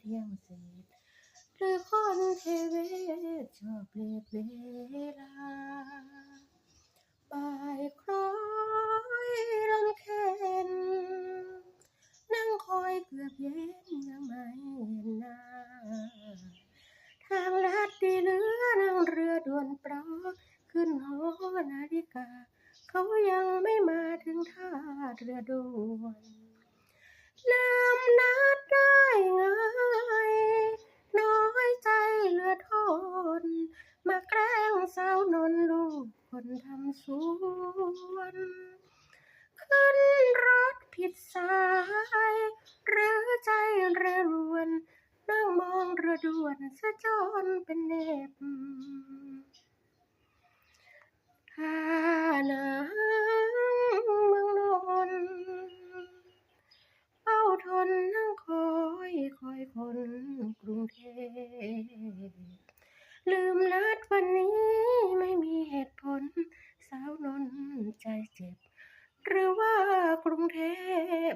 เที่ยงเศษหรือข้นึงเทเวศชอบเรียกเวลาบ่ายคร้อยรำเค็นนั่งคอยเกือบเย็นยังไม่เห็นหน้าทางลัดดีเลือนั่งเรือด่วนปลอขึ้นหอนาฬิกา เขายังไม่มาถึงท่าเรือด่วน มาแกล้งสาวนนลูกคนทำสวน ขึ้นรถผิดสาย หรือใจเรรวน นั่งมองเรือด่วนซะจนเป็นเน็บท่าน้ำเมืองนนท์เฝ้าทนนั่งคอยคอยคนกรุงเทพ ลืมนัดวันนี้ไม่มีเหตุผล สาวนนท์ใจเจ็บ หรือว่ากรุงเทพ